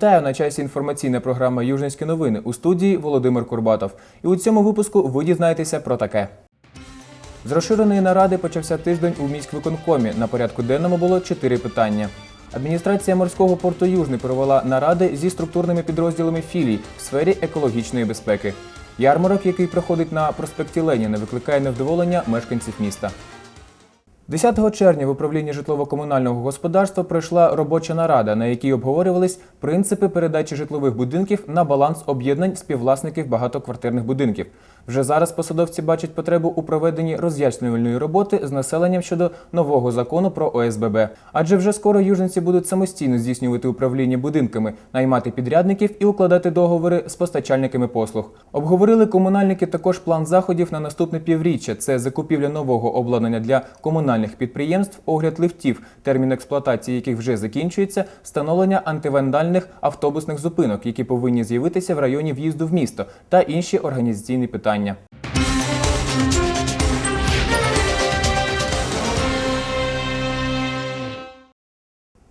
Вітаю на часі інформаційна програма Южницькі новини у студії Володимир Курбатов. І у цьому випуску ви дізнаєтеся про таке. З розширеної наради почався тиждень у міськвиконкомі. На порядку денному було чотири питання. Адміністрація морського порту Южний провела наради зі структурними підрозділами філій в сфері екологічної безпеки. Ярмарок, який проходить на проспекті Леніна, викликає невдоволення мешканців міста. 10 червня в управлінні житлово-комунального господарства пройшла робоча нарада, на якій обговорювались принципи передачі житлових будинків на баланс об'єднань співвласників багатоквартирних будинків. Вже зараз посадовці бачать потребу у проведенні роз'яснювальної роботи з населенням щодо нового закону про ОСББ. Адже вже скоро южниці будуть самостійно здійснювати управління будинками, наймати підрядників і укладати договори з постачальниками послуг. Обговорили комунальники також план заходів на наступне півріччя. Це закупівля нового обладнання для комунальних підприємств, огляд лифтів, термін експлуатації яких вже закінчується, встановлення антивандальних автобусних зупинок, які повинні з'явитися в районі в'їзду в місто, та інші організаційні питання.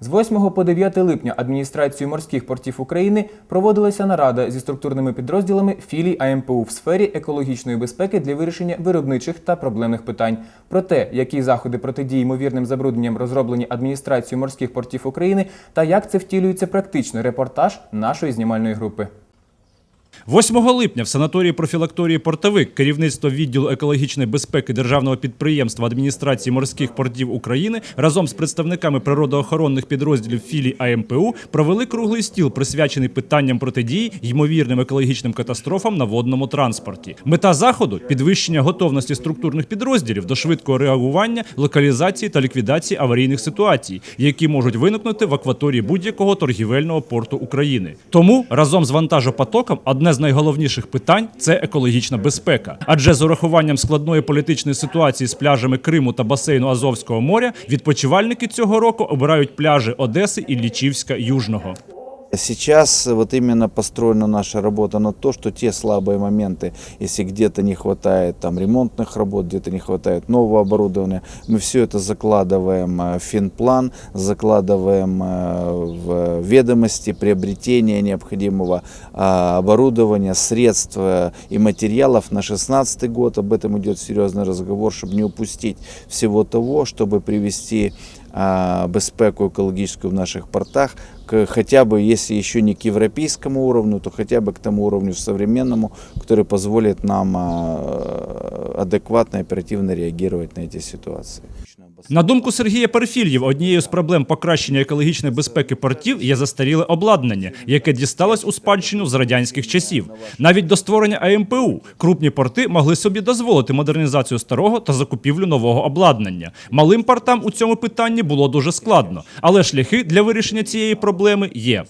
З 8 по 9 липня адміністрацією морських портів України проводилася нарада зі структурними підрозділами філій АМПУ в сфері екологічної безпеки для вирішення виробничих та проблемних питань. Про те, які заходи протидії ймовірним забрудненням розроблені адміністрацією морських портів України та як це втілюється практично, репортаж нашої знімальної групи. 8 липня в санаторії профілакторії Портовик керівництво відділу екологічної безпеки державного підприємства адміністрації морських портів України разом з представниками природоохоронних підрозділів філій АМПУ провели круглий стіл, присвячений питанням протидії ймовірним екологічним катастрофам на водному транспорті. Мета заходу підвищення готовності структурних підрозділів до швидкого реагування, локалізації та ліквідації аварійних ситуацій, які можуть виникнути в акваторії будь-якого торгівельного порту України. Тому разом з вантажопотоком одне з найголовніших питань це екологічна безпека. Адже з урахуванням складної політичної ситуації з пляжами Криму та басейну Азовського моря відпочивальники цього року обирають пляжі Одеси і Лічівська Южного. Сейчас вот именно построена наша работа на то, что те слабые моменты, если где-то не хватает там ремонтных работ, где-то не хватает нового оборудования, мы все это закладываем э, в финплан, закладываем э, в ведомости приобретения необходимого а, оборудования, средств и материалов на 2016 год. Об этом идет серьезный разговор, чтобы не упустить всего того, чтобы привести безпеку екологічну в наших портах к, хотя бы, если еще не к европейскому уровню, то хотя бы к тому уровню современному, который позволит нам а, адекватно и оперативно реагировать на эти ситуации. На думку Сергія Перфільєв, однією з проблем покращення екологічної безпеки портів є застаріле обладнання, яке дісталось у спадщину з радянських часів. Навіть до створення АМПУ крупні порти могли собі дозволити модернізацію старого та закупівлю нового обладнання. Малим портам у цьому питанні було дуже складно, але шляхи для вирішення цієї проблеми є.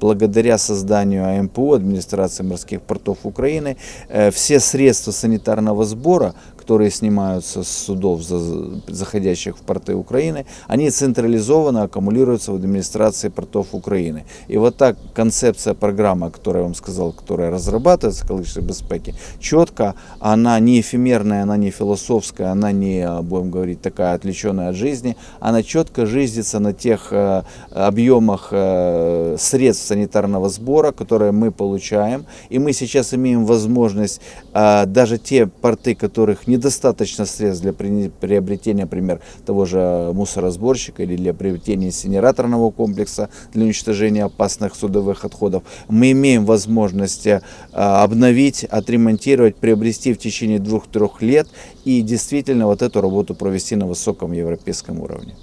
Благодаря созданию АМПУ, администрации морских портов Украины, э, все средства санитарного сбора, которые снимаются с судов, за- заходящих в порты Украины, они централизованно аккумулируются в администрации портов Украины. И вот так концепция программы, которую я вам сказал, которая разрабатывается, экологической безпеки, четко, она не эфемерная, она не философская, она не, а, будем говорить, такая отвлеченная от жизни, она четко жиздится на тех э, объемах э, средств санитарного сбора, которые мы получаем. И мы сейчас имеем возможность даже те порты, которых недостаточно средств для при- приобретения, например, того же мусоросборщика или для приобретения инсинераторного комплекса для уничтожения опасных судовых отходов, мы имеем возможность э, обновить, отремонтировать, приобрести в течение двух-трех лет и действительно вот эту работу провести на высоком европейском уровне.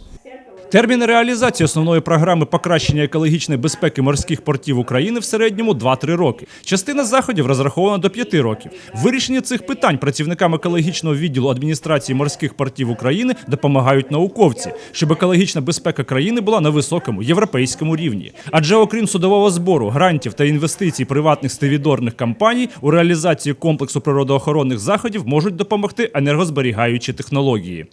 Термін реалізації основної програми покращення екологічної безпеки морських портів України в середньому 2-3 роки. Частина заходів розрахована до 5 років. В вирішенні цих питань працівникам екологічного відділу адміністрації морських портів України допомагають науковці, щоб екологічна безпека країни була на високому європейському рівні. Адже окрім судового збору, грантів та інвестицій приватних стивідорних компаній у реалізації комплексу природоохоронних заходів можуть допомогти енергозберігаючі технології.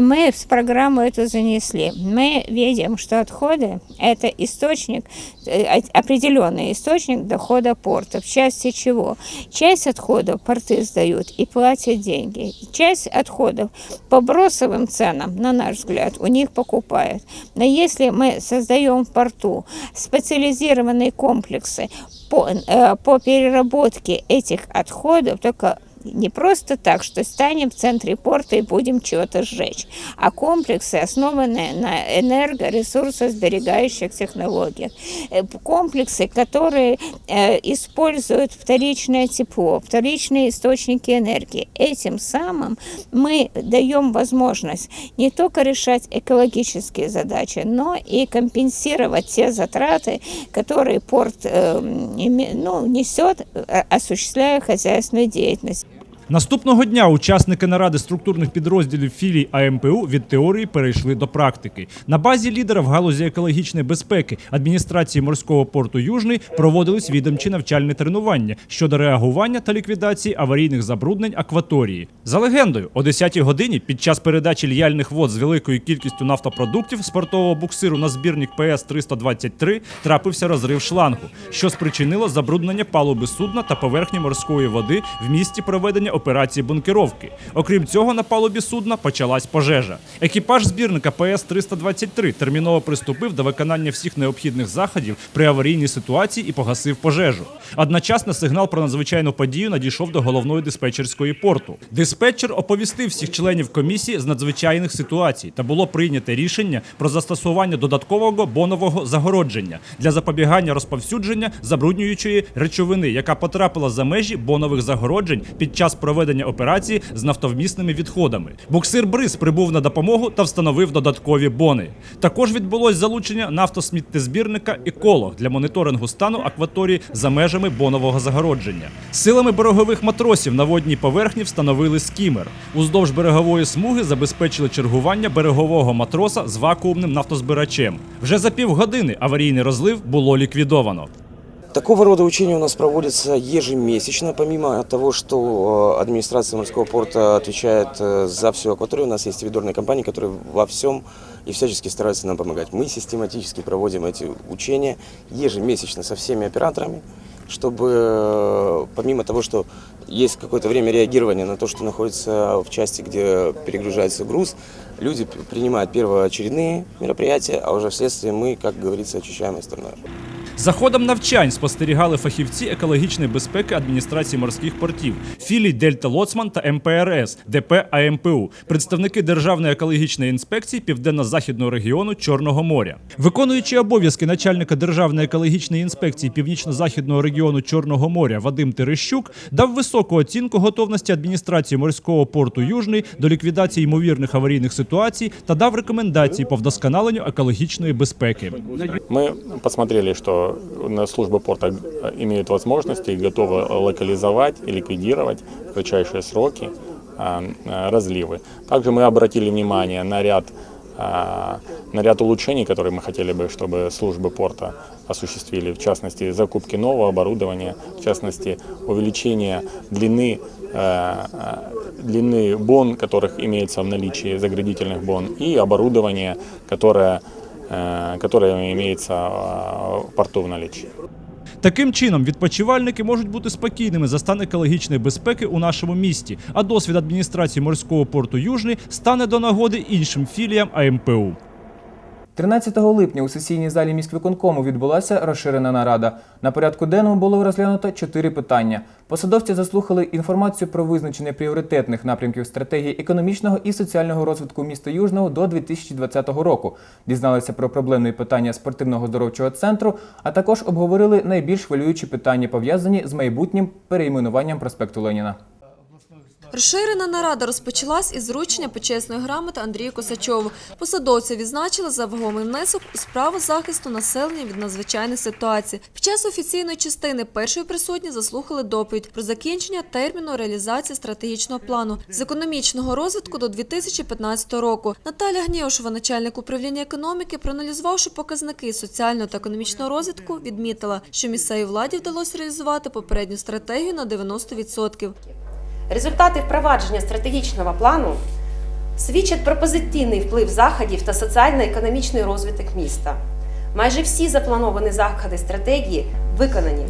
Мы в программу эту занесли. Мы видим, что отходы – это источник, э, определенный источник дохода порта. В части чего? Часть отходов порты сдают и платят деньги. Часть отходов по бросовым ценам, на наш взгляд, у них покупают. Но если мы создаем в порту специализированные комплексы по, э, по переработке этих отходов, только не просто так, что станем в центре порта и будем чего-то сжечь, а комплексы, основанные на энергоресурсосберегающих технологиях. Э, Комплексы, которые э, используют вторичное тепло, вторичные источники энергии. Этим самым мы даем возможность не только решать экологические задачи, но и компенсировать те затраты, которые порт э, име- ну, несет, э, осуществляя хозяйственную деятельность. Наступного дня учасники наради структурних підрозділів філій АМПУ від теорії перейшли до практики. На базі лідера в галузі екологічної безпеки адміністрації морського порту Южний проводились відомчі навчальні тренування щодо реагування та ліквідації аварійних забруднень акваторії. За легендою, о 10-й годині під час передачі льяльних вод з великою кількістю нафтопродуктів з портового буксиру на збірник ПС 323 трапився розрив шлангу, що спричинило забруднення палуби судна та поверхні морської води в місті проведення операції бункеровки. Окрім цього, на палубі судна почалась пожежа. Екіпаж збірника ПС 323 терміново приступив до виконання всіх необхідних заходів при аварійній ситуації і погасив пожежу. Одночасно сигнал про надзвичайну подію надійшов до головної диспетчерської порту. Диспетчер оповістив всіх членів комісії з надзвичайних ситуацій та було прийнято рішення про застосування додаткового бонового загородження для запобігання розповсюдження забруднюючої речовини, яка потрапила за межі бонових загороджень під час проведення операції з нафтовмісними відходами. Буксир Бриз прибув на допомогу та встановив додаткові бони. Також відбулось залучення нафтосміттєзбірника «Еколог» для моніторингу стану акваторії за межами бонового загородження. Силами берегових матросів на водній поверхні встановили скімер. Уздовж берегової смуги забезпечили чергування берегового матроса з вакуумним нафтозбирачем. Вже за півгодини аварійний розлив було ліквідовано. Такого рода учения у нас проводятся ежемесячно, помимо того, что э, администрация морского порта отвечает э, за всю акваторию, у нас есть видорные компании, которые во всем и всячески стараются нам помогать. Мы систематически проводим эти учения ежемесячно со всеми операторами, чтобы э, помимо того, что есть какое-то время реагирования на то, что находится в части, где перегружается груз, люди принимают первоочередные мероприятия, а уже вследствие мы, как говорится, очищаем остальное. За ходом навчань спостерігали фахівці екологічної безпеки адміністрації морських портів, філій Дельта Лоцман та МПРС, ДП АМПУ, представники Державної екологічної інспекції Південно-Західного регіону Чорного моря. Виконуючий обов'язки начальника Державної екологічної інспекції Північно-Західного регіону Чорного моря Вадим Терещук дав високу оцінку готовності адміністрації морського порту Южний до ліквідації ймовірних аварійних ситуацій та дав рекомендації по вдосконаленню екологічної безпеки. Мы посмотрели, на служба порта э, имеет возможности и готова локализовать и ликвидировать в кратчайшие сроки а, а, разливы. Также мы обратили внимание на ряд, а, на ряд улучшений, которые мы хотели бы, чтобы службы порта осуществили, в частности, закупки нового оборудования, в частности, увеличение длины длины бон, которых имеется в наличии заградительных бон, и оборудование, которое, э, которое имеется э, в порту в наличии. Таким чином, відпочивальники можуть бути спокійними за стан екологічної безпеки у нашому місті, а досвід адміністрації морського порту Южний стане до нагоди іншим філіям АМПУ. 13 липня у сесійній залі міськвиконкому відбулася розширена нарада. На порядку денному було розглянуто чотири питання. Посадовці заслухали інформацію про визначення пріоритетних напрямків стратегії економічного і соціального розвитку міста Южного до 2020 року. Дізналися про проблемні питання спортивного здоровчого центру, а також обговорили найбільш хвилюючі питання, пов'язані з майбутнім перейменуванням проспекту Леніна. Розширена нарада розпочалась із зручення почесної грамоти Андрію Косачову. Посадовця відзначили за вагомий внесок у справу захисту населення від надзвичайних ситуацій. Під час офіційної частини першої присутні заслухали доповідь про закінчення терміну реалізації стратегічного плану з економічного розвитку до 2015 року. Наталя Гнєвшова, начальник управління економіки, проаналізувавши показники соціального та економічного розвитку, відмітила, що місцевій владі вдалося реалізувати попередню стратегію на 90%. Результати впровадження стратегічного плану свідчать про позитивний вплив заходів та соціально-економічний розвиток міста. Майже всі заплановані заходи стратегії виконані.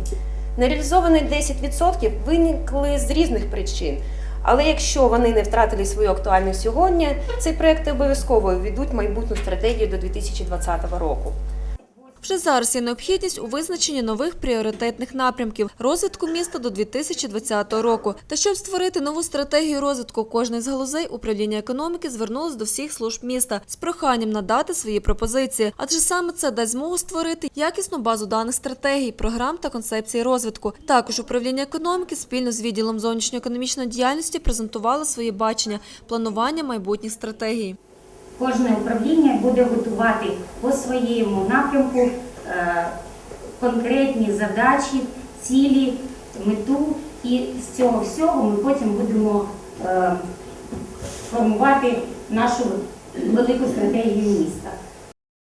Нереалізовані 10% виникли з різних причин. Але якщо вони не втратили свою актуальність сьогодні, ці проекти обов'язково введуть майбутню стратегію до 2020 року. Вже зараз є необхідність у визначенні нових пріоритетних напрямків розвитку міста до 2020 року. Та щоб створити нову стратегію розвитку кожної з галузей, управління економіки звернулось до всіх служб міста з проханням надати свої пропозиції, адже саме це дасть змогу створити якісну базу даних стратегій, програм та концепцій розвитку. Також управління економіки спільно з відділом зовнішньоекономічної діяльності презентувало свої бачення планування майбутніх стратегій. Кожне управління буде готувати по своєму напрямку е, конкретні задачі, цілі, мету, і з цього всього ми потім будемо е, формувати нашу велику стратегію міста.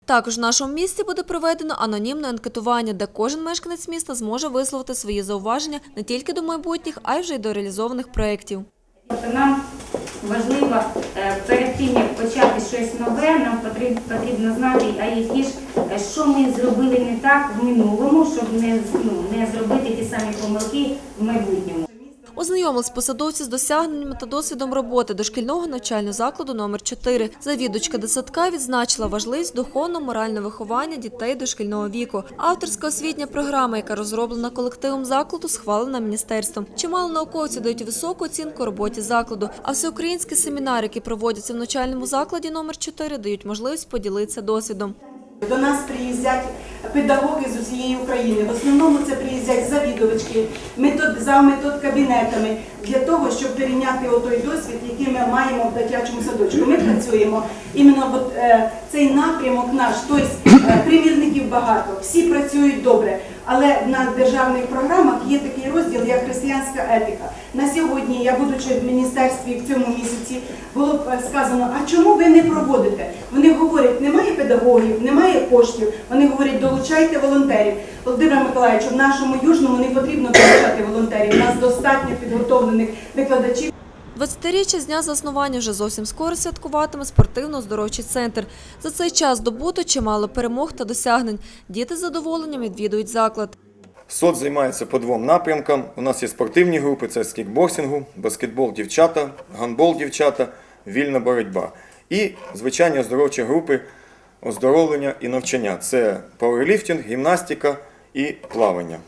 Також в нашому місті буде проведено анонімне анкетування, де кожен мешканець міста зможе висловити свої зауваження не тільки до майбутніх, а й вже й до реалізованих проєктів. Тобто нам важливо е, перед тим, як почати щось нове, нам потрібно, знати, а які ж, е, що ми зробили не так в минулому, щоб не, ну, не зробити ті самі помилки в майбутньому. Ознайомились посадовці з досягненнями та досвідом роботи дошкільного навчального закладу номер 4 Завідувачка дитсадка відзначила важливість духовно-морального виховання дітей дошкільного віку. Авторська освітня програма, яка розроблена колективом закладу, схвалена міністерством. Чимало науковців дають високу оцінку роботі закладу. А всеукраїнські семінари, які проводяться в навчальному закладі номер 4 дають можливість поділитися досвідом. До нас приїздять педагоги з усієї України. В основному це приїздять завідувачки, метод, за метод-кабінетами для того, щоб перейняти той досвід, який ми маємо в дитячому садочку. Ми працюємо іменно е, цей напрямок наш, тобто е, примірників багато, всі працюють добре. Але на державних програмах є такий розділ, як християнська етика. На сьогодні, я будучи в міністерстві в цьому місяці, було е, сказано, а чому ви не проводите? Вони говорять, немає педагогів, немає коштів. Вони говорять, долучайте волонтерів. Володимир Миколаївич, в нашому южному не потрібно долучати волонтерів. У нас достатньо підготовлених викладачів. 20-річчя з дня заснування вже зовсім скоро святкуватиме спортивно-здоровчий центр. За цей час добуто чимало перемог та досягнень. Діти з задоволенням відвідують заклад. СОД займається по двом напрямкам. У нас є спортивні групи, це з кікбоксингу, баскетбол дівчата, гандбол дівчата, вільна боротьба. І звичайні оздоровчі групи оздоровлення і навчання. Це пауерліфтинг, гімнастика і плавання.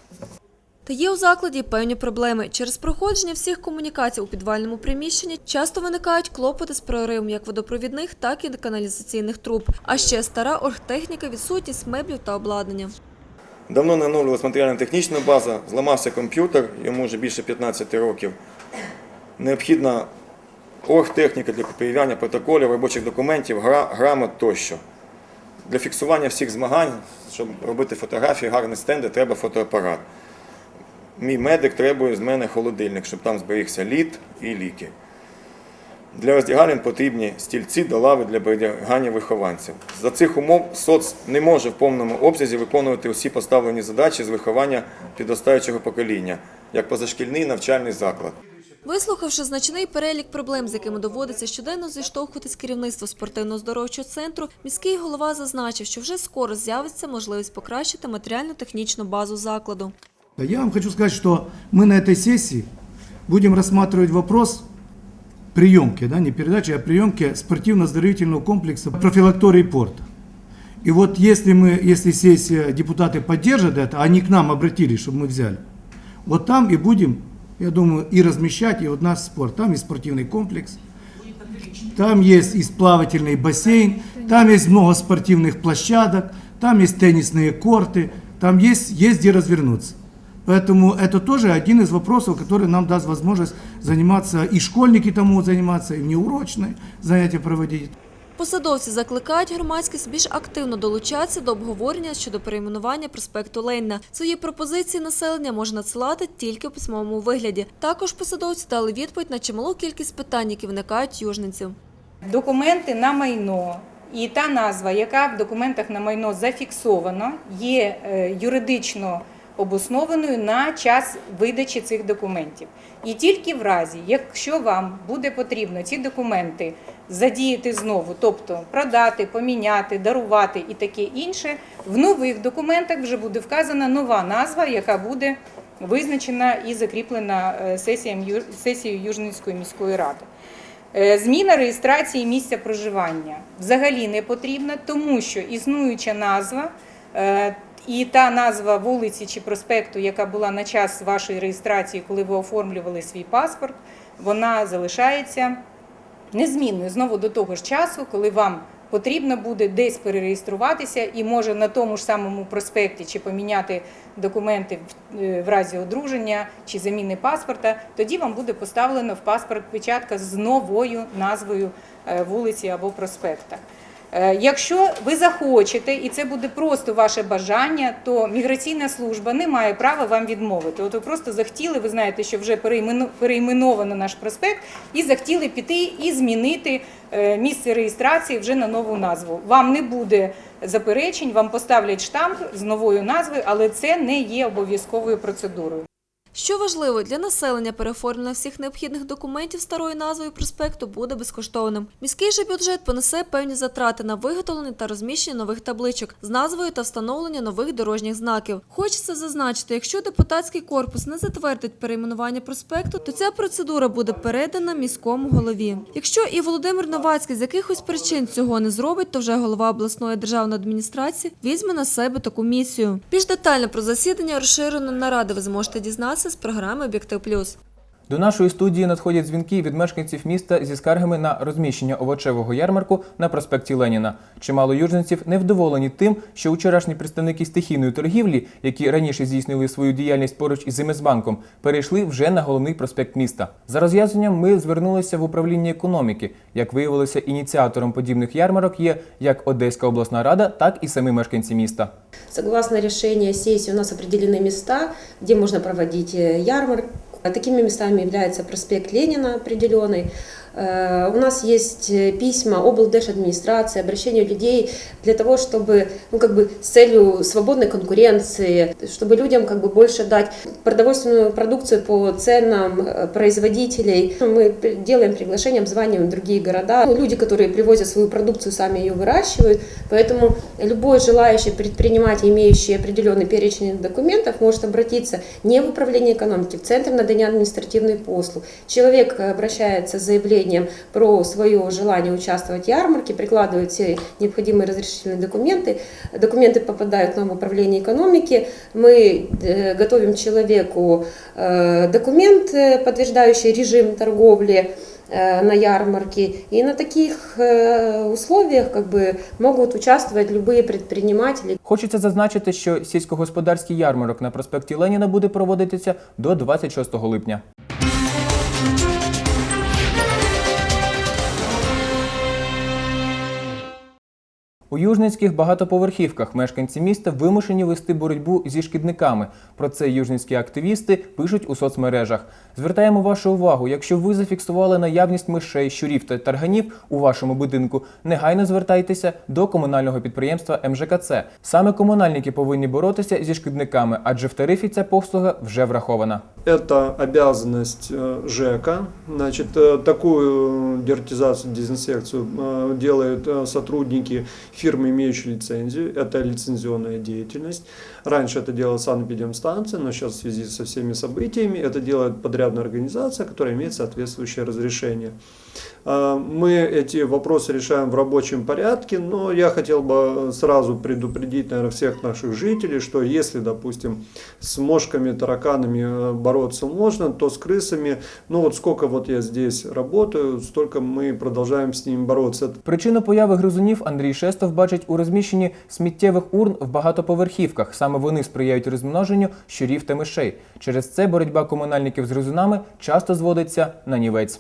Та є у закладі певні проблеми. Через проходження всіх комунікацій у підвальному приміщенні часто виникають клопоти з проривом як водопровідних, так і каналізаційних труб. А ще стара оргтехніка, відсутність меблів та обладнання. Давно не оновлювалася матеріально-технічна база, зламався комп'ютер, йому вже більше 15 років. Необхідна оргтехніка для копіювання протоколів, робочих документів, грамот тощо. Для фіксування всіх змагань, щоб робити фотографії, гарні стенди, треба фотоапарат. Мій медик требує з мене холодильник, щоб там зберігся лід і ліки. Для роздягалень потрібні стільці до лави для зберігання вихованців. За цих умов соц не може в повному обсязі виконувати усі поставлені задачі з виховання підростаючого покоління, як позашкільний навчальний заклад. Вислухавши значний перелік проблем, з якими доводиться щоденно зіштовхуватись керівництво спортивно-здоровчого центру, міський голова зазначив, що вже скоро з'явиться можливість покращити матеріально-технічну базу закладу. Я вам хочу сказать, что мы на этой сессии будем рассматривать вопрос приемки, да, не передачи, а приемки спортивно-оздоровительного комплекса профилактории порта. И вот если мы, если сессия, депутаты поддержат это, они к нам обратились, чтобы мы взяли, вот там и будем, я думаю, и размещать, и вот наш спорт. Там и спортивный комплекс, там есть и плавательный бассейн, там есть много спортивных площадок, там есть теннисные корты, там есть, есть где развернуться. Поэтому это тоже один из вопросов, который нам даст возможность заниматься, и школьники там могут заниматься, и внеурочные занятия проводить. Посадовці закликають громадськість більш активно долучатися до обговорення щодо перейменування проспекту Леніна. Свої пропозиції населення можна надсилати тільки в письмовому вигляді. Також посадовці дали відповідь на чималу кількість питань, які виникають южниців. Документи на майно і та назва, яка в документах на майно зафіксована, є е, юридично обоснованою на час видачі цих документів. І тільки в разі, якщо вам буде потрібно ці документи задіяти знову, тобто продати, поміняти, дарувати і таке інше, в нових документах вже буде вказана нова назва, яка буде визначена і закріплена е, сесією Южницької міської ради. Е, Зміна реєстрації місця проживання взагалі не потрібна, тому що існуюча назва е, і та назва вулиці чи проспекту, яка була на час вашої реєстрації, коли ви оформлювали свій паспорт, вона залишається незмінною знову до того ж часу, коли вам потрібно буде десь перереєструватися і може на тому ж самому проспекті чи поміняти документи в, е, разі одруження чи заміни паспорта, тоді вам буде поставлено в паспорт печатка з новою назвою е, вулиці або проспекта. Е, Якщо ви захочете, і це буде просто ваше бажання, то міграційна служба не має права вам відмовити. От ви просто захотіли, ви знаєте, що вже перейменовано наш проспект, і захотіли піти і змінити е, місце реєстрації вже на нову назву. Вам не буде заперечень, вам поставлять штамп з новою назвою, але це не є обов'язковою процедурою. Що важливо, для населення переоформлення всіх необхідних документів старою назвою проспекту буде безкоштовним. Міський же бюджет понесе певні затрати на виготовлення та розміщення нових табличок з назвою та встановлення нових дорожніх знаків. Хочеться зазначити, якщо депутатський корпус не затвердить перейменування проспекту, то ця процедура буде передана міському голові. Якщо і Володимир Новацький з якихось причин цього не зробить, то вже голова обласної державної адміністрації візьме на себе таку місію. Більш детально про засідання розширеної наради ви зможете дізнатися з програми Об'єктив Плюс. До нашої студії надходять дзвінки від мешканців міста зі скаргами на розміщення овочевого ярмарку на проспекті Леніна. Чимало южненців невдоволені тим, що вчорашні представники стихійної торгівлі, які раніше здійснили свою діяльність поруч із Земезбанком, перейшли вже на головний проспект міста. За роз'ясненням ми звернулися в управління економіки. Як виявилося, ініціатором подібних ярмарок є як Одеська обласна рада, так і самі мешканці міста. Согласно решению сессии у нас определены места, где можно проводить э, ярмарку. А Такими местами является проспект Ленина определенный. Э, У нас есть э, письма облдержадминистрации, обращения людей для того, чтобы, ну, как бы с целью свободной конкуренции, чтобы людям как бы больше дать продовольственную продукцию по ценам э, производителей. Мы делаем приглашение, обзваниваем другие города. Ну, Люди, которые привозят свою продукцию, сами ее выращивают. Поэтому любой желающий предприниматель, имеющий определенный перечень документов, может обратиться не в управление экономики, в Центр надания административной послуг. Человек обращается с заявлением про свое желание участвовать в ярмарке, прикладывает все необходимые разрешительные документы. Документы попадают к нам в управление экономики. Мы э, готовим человеку э, документ, э, подтверждающий режим торговли э, на ярмарке. И на таких э, условиях как бы, могут участвовать любые предприниматели. Хочеться зазначити, що сільськогосподарський ярмарок на проспекті Леніна буде проводитися до 26 липня. У южницьких багатоповерхівках мешканці міста вимушені вести боротьбу зі шкідниками. Про це южницькі активісти пишуть у соцмережах. Звертаємо вашу увагу, якщо ви зафіксували наявність мишей, щурів та тарганів у вашому будинку, негайно звертайтеся до комунального підприємства МЖКЦ. Саме комунальники повинні боротися зі шкідниками, адже в тарифі ця послуга вже врахована. Это обязанность э, ЖЭКа. Значит, э, такую дертизацию, дезинсекцию э, делают э, сотрудники фирмы, имеющие лицензию. Это лицензионная деятельность. Раньше это делала санэпидемстанция, но сейчас в связи со всеми событиями это делает подрядная организация, которая имеет соответствующее разрешение. Э, Мы эти вопросы решаем в рабочем порядке, но я хотел бы сразу предупредить, наверное, всех наших жителей, что если, допустим, с мошками, тараканами э, бороться можно, то с крысами, ну вот сколько вот я здесь работаю, столько мы продолжаем с ними бороться. Причину появи гризунів Андрій Шестов бачить у розміщенні сміттєвих урн в багатоповерхівках. Саме вони сприяють розмноженню щурів та мишей. Через це боротьба комунальників з гризунами часто зводиться на нівець.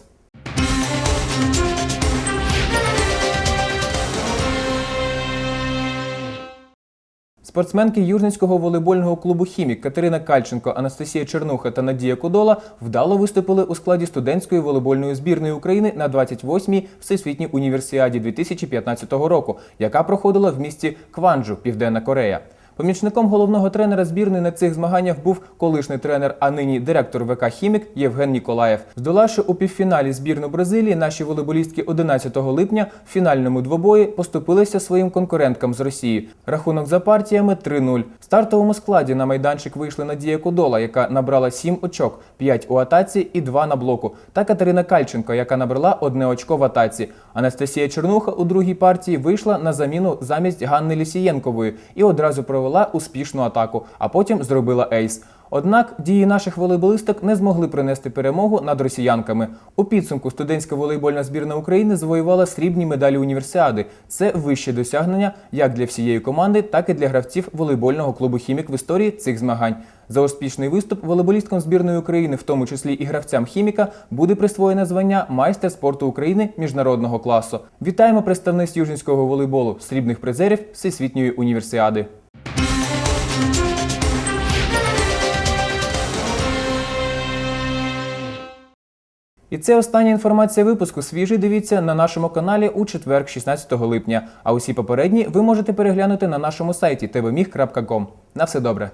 Спортсменки Южницького волейбольного клубу Хімік Катерина Кальченко, Анастасія Чернуха та Надія Кудола вдало виступили у складі студентської волейбольної збірної України на 28-й Всесвітній універсіаді 2015 року, яка проходила в місті Кванджу, Південна Корея. Помічником головного тренера збірної на цих змаганнях був колишній тренер, а нині директор ВК Хімік Євген Ніколаєв. Здолавши у півфіналі збірну Бразилії, наші волейболістки 11 липня в фінальному двобої поступилися своїм конкуренткам з Росії. Рахунок за партіями 3-0. В стартовому складі на майданчик вийшли Надія Кудола, яка набрала 7 очок, 5 у атаці і 2 на блоку, та Катерина Кальченко, яка набрала одне очко в атаці. Анастасія Чернуха у другій партії вийшла на заміну замість Ганни Лісієнкової і одразу провела успішну атаку, а потім зробила ейс. Однак дії наших волейболисток не змогли принести перемогу над росіянками. У підсумку студентська волейбольна збірна України завоювала срібні медалі універсіади. Це вище досягнення як для всієї команди, так і для гравців волейбольного клубу Хімік в історії цих змагань. За успішний виступ волейболісткам збірної України, в тому числі і гравцям хіміка, буде присвоєне звання майстер спорту України міжнародного класу. Вітаємо представниць южненського волейболу, срібних призерів Всесвітньої універсіади. І це остання інформація випуску. Свіжий дивіться на нашому каналі у четвер, 16 липня. А усі попередні ви можете переглянути на нашому сайті tvmig.com. На все добре.